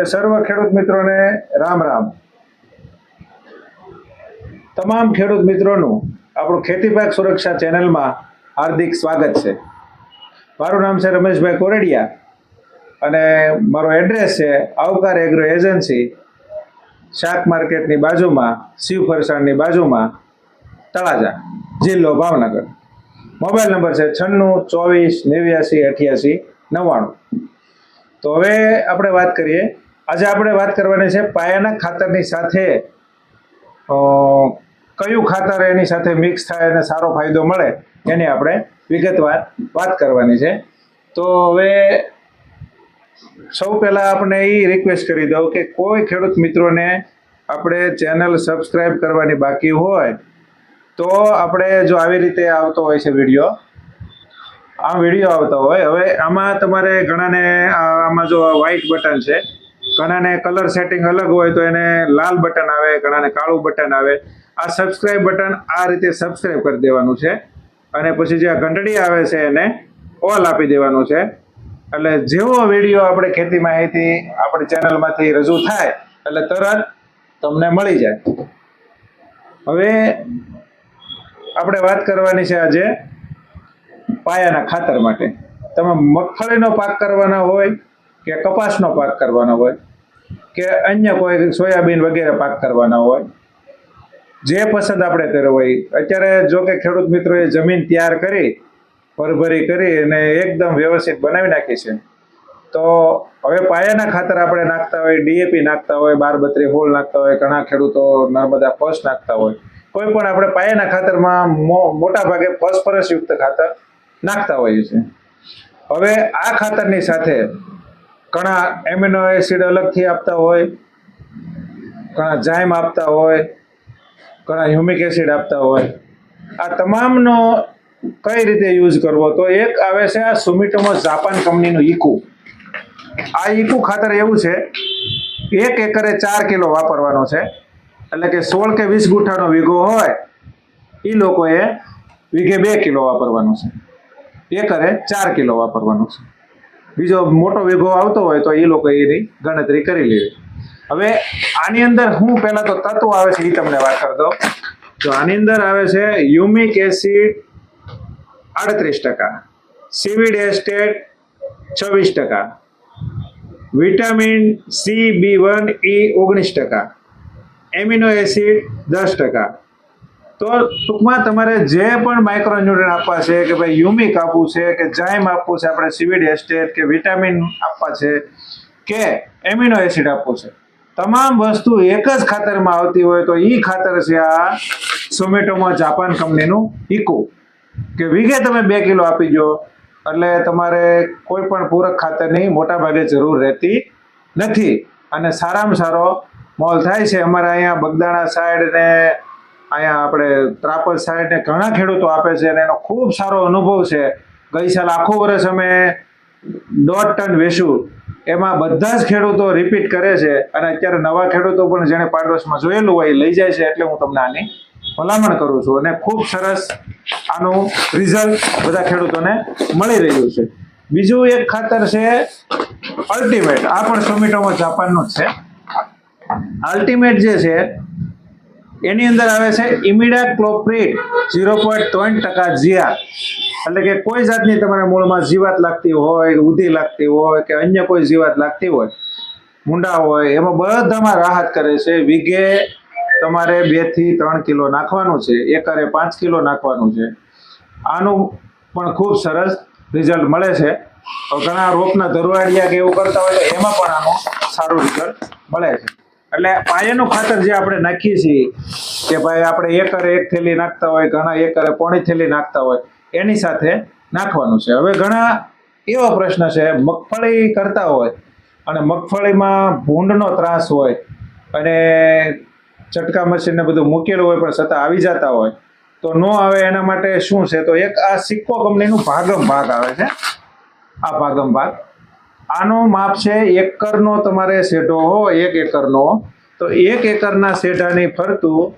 એ સર્વ ખેડૂત મિત્રોને રામ રામ. તમામ ખેડૂત મિત્રોનું આપણું ખેતી પાક સુરક્ષા ચેનલમાં હાર્દિક સ્વાગત છે. મારું નામ છે રમેશભાઈ કોરડિયા અને મારો એડ્રેસ છે આવકાર એગ્રો એજન્સી, શાક માર્કેટની બાજુમાં શિવ ફરસાણની બાજુમાં, તળાજા, જિલ્લો ભાવનગર. મોબાઈલ નંબર છે છન્નું, ચોવીસ, નેવ્યાસી, અઠ્યાસી, નવ્વાણું. તો હવે આપણે વાત કરીએ આજે આપણે વાત કરવાની છે પાયાના ખાતરની સાથે કયું ખાતર એની સાથે મિક્સ થાય અને સારો ફાયદો મળે એની આપણે વિગતવાર વાત કરવાની છે. તો હવે સૌ પહેલાં આપણે એ રિક્વેસ્ટ કરી દઉં કે કોઈ ખેડૂત મિત્રોને આપણે ચેનલ સબસ્ક્રાઈબ કરવાની બાકી હોય, તો આપણે જો આવી રીતે આવતો હોય છે વીડિયો આ વીડિયો આવતો હોય, હવે આમાં તમારે ઘણાને આમાં જો વ્હાઇટ બટન છે ઘણાને કલર સેટિંગ અલગ હોય તો એને લાલ બટન આવે, ઘણાને કાળું બટન આવે. આ સબસ્ક્રાઇબ બટન આ રીતે સબસ્ક્રાઇબ કરી દેવાનું છે. અને પછી જે આ ઘંટડી આવે છે એને ઓલ આપી દેવાનું છે. એટલે જેવો વીડિયો આપણે ખેતી માહિતી આપણી ચેનલમાંથી રજૂ થાય, એટલે તરત તમને મળી જાય. હવે આપણે વાત કરવાની છે આજે પાયાના ખાતર માટે. તમે મગફળીનો પાક કરવાના હોય કે કપાસનો પાક કરવાનો હોય, કે અન્ય કોઈ સોયાબીન વગેરે પાક કરવાના હોય, જે પસંદ આપણે કર્યો હોય, અત્યારે જો કે ખેડૂત મિત્રોએ જમીન તૈયાર કરી, ભરભરી કરી અને એકદમ વ્યવસ્થિત બનાવી નાખી છે. તો હવે પાયાના ખાતર આપણે નાખતા હોય, ડીએપી નાખતા હોય બાર બત્રી હોલ નાખતા હોય, ઘણા ખેડૂતો નર્મદા ફસ નાખતા હોય. કોઈ પણ આપણે પાયાના ખાતરમાં મોટા ભાગે ફોસ્ફરસ યુક્ત ખાતર નાખતા હોઈએ છીએ. હવે આ ખાતરની સાથે ઘણા એમિનો એસિડ અલગથી આપતા હોય, ઘણા જાઇમ આપતા હોય, ઘણા હ્યુમિક એસિડ આપતા હોય. આ તમામનો કઈ રીતે યુઝ કરવો? તો એક આવે છે આ સુમિટોમો જાપાન કંપનીનું ઈકુ. આ ઈકુ ખાતર એવું છે, એક એકરે ચાર કિલો વાપરવાનો છે. એટલે કે સોળ કે વીસ ગુઠાનો વીઘો હોય એ લોકોએ વીઘે બે કિલો વાપરવાનો છે. એકરે ચાર કિલો વાપરવાનો છે. બીજો મોટો વીઘો આવતો હોય તો એ લોકો એની ગણતરી કરી લેવી હવે આની અંદર હું પહેલા તો તત્વો આવે છે એ તમને વાત કરતો તો. આની અંદર આવે છે યુમિક એસિડ આડત્રીસ ટકા, સીવીડ એસ્ટેટ છવ્વીસ ટકા, vitamin C B one E ઓગણીસ ટકા, એમિનો એસિડ દસ ટકા તો ટૂંકમાં તમારે જે પણ માઇક્રોન્યુટ્રન આપવા છે કે ભાઈ યુમિક આપવું છે કે જાઇમ આપવું છે, આપણે સીવીડ એસ્ટેટ કે વિટામિન આપવા છે કે એમિનો એસિડ આપવું છે. તમામ વસ્તુ એક જ ખાતરમાં આવતી હોય તો એ ખાતર છે આ સોમેટોમાં જાપાન કંપનીનું ઇકો કે વીઘે તમે બે કિલો આપી દો, એટલે તમારે કોઈ પણ પૂરક ખાતરની મોટા ભાગે જરૂર રહેતી નથી. અને સારામાં સારો મોલ થાય છે. અમારા અહીંયા બગદાણા સાઈડ ને અહીંયા આપણે ત્રાપર સાઈડને ઘણા ખેડૂતો આપે છે અને એનો ખૂબ સારો અનુભવ છે. ગઈ સાલ આખું વર્ષ અમે દોઢ ટન વેચ્યું એમાં બધા જ ખેડૂતો રિપીટ કરે છે અને અત્યારે નવા ખેડૂતો પણ જેણે પાડોશમાં જોયેલું હોય લઈ જાય છે એટલે હું તમને આની ભલામણ કરું છું અને ખૂબ સરસ આનું રિઝલ્ટ બધા ખેડૂતોને મળી રહ્યું છે. બીજું એક ખાતર છે અલ્ટિમેટ આ પણ સોમેટોમાં જાપાનનું જ છે. અલ્ટિમેટ જે છે એની અંદર આવે છે ઇમિડા ક્લોપ્રિડ ઝીરો પોઈન્ટ ત્રણ ટકા જીઆર. એટલે કે કોઈ જાતની તમારે મૂળમાં જીવાત લાગતી હોય, ઉધી લાગતી હોય કે અન્ય કોઈ જીવાત લાગતી હોય, મુંડા હોય, એમાં બધામાં રાહત કરે છે. વીઘે તમારે બેથી ત્રણ કિલો નાખવાનું છે, એકરે પાંચ કિલો નાખવાનું છે. આનું પણ ખૂબ સરસ રિઝલ્ટ મળે છે. તો ઘણા રોપના ધરવાડિયા કે એવું કરતા હોય તો એમાં પણ આનું સારું રિઝલ્ટ મળે છે. એટલે પાયાનું ખાતર જે આપણે નાખીએ છીએ, કે ભાઈ આપણે એકરે એક થેલી નાખતા હોય, ઘણા એકરે પોણી થેલી નાખતા હોય, એની સાથે નાખવાનું છે. હવે ઘણા એવો પ્રશ્ન છે, મગફળી કરતા હોય અને મગફળીમાં ભૂંડનો ત્રાસ હોય અને ચટકા મશીનને બધું મૂકેલું હોય પણ છતાં આવી જતા હોય, તો ન આવે એના માટે શું છે? તો એક આ સિક્કો કંપનીનું ભાગમ ભાગ આવે છે. આ ભાગમ ભાગ આનો માપ છે એકરનો તમારે શેઢો હોય એક એકરનો. તો એક એકરના શેઢાની ફરતું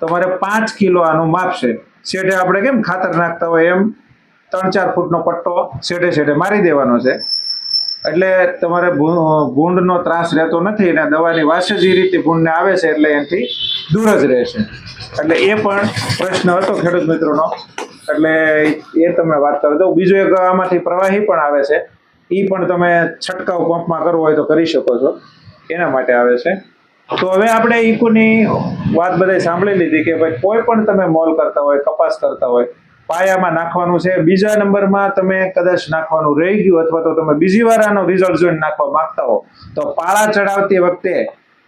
તમારે પાંચ કિલો આનું માપ છે. શેઢે આપણે કેમ ખાતર નાખતા હોય એમ? ત્રણ ચાર ફૂટનો પટ્ટો શેઢે શેઢે મારી દેવાનો છે. એટલે તમારે ભૂંડનો ત્રાસ રહેતો નથી અને દવાની વાસ જ એ રીતે ભૂંડને આવે છે એટલે એનાથી દૂર જ રહેશે એટલે એ પણ પ્રશ્ન હતો ખેડૂત મિત્રોનો. એટલે એ તમે વાત કરો દઉં. બીજું એક આમાંથી પ્રવાહી પણ આવે છે. એ પણ તમે છંટકાવ પંપમાં કરવો હોય તો કરી શકો છો. એના માટે આવે છે. તો હવે આપણે ઈકુની વાત બધાય સાંભળી લીધી કે ભાઈ કોઈ પણ તમે મોલ કરતા હોય, કપાસ કરતા હોય, પાયામાં નાખવાનું છે. બીજા નંબરમાં તમે કદાચ નાખવાનું રહી ગયું અથવા તો તમે બીજી વાર આનો રિઝલ્ટ જોઈને નાખવા માંગતા હો, તો પાળા ચડાવતી વખતે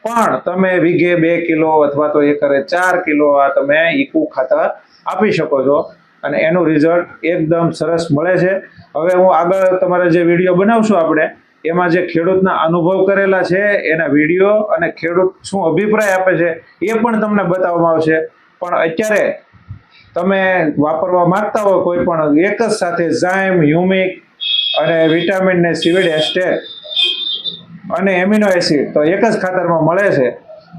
પણ તમે વીઘે બે કિલો અથવા તો એકરે ચાર કિલો આ તમે ઈકુ ખાતર આપી શકો છો. અને એનું રિઝલ્ટ એકદમ સરસ મળે છે. હવે હું આગળ તમારે જે વીડિયો બનાવશું આપણે, એમાં જે ખેડૂતના અનુભવ કરેલા છે, એના વીડિયો અને ખેડૂત શું અભિપ્રાય આપે છે, એ પણ તમને બતાવવામાં આવશે. પણ અત્યારે તમે વાપરવા માંગતા હો કોઈ પણ, એક જ સાથે ઝાઇમ હ્યુમિક અને વિટામિન ને સિવિડ એસ્ટેટ અને એમિનો એસિડ તો એક જ ખાતરમાં મળે છે.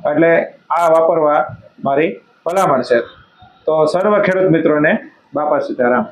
એટલે આ વાપરવા મારી ભલામણ છે. તો સર્વ ખેડૂત મિત્રોને બાપા સીતારામ.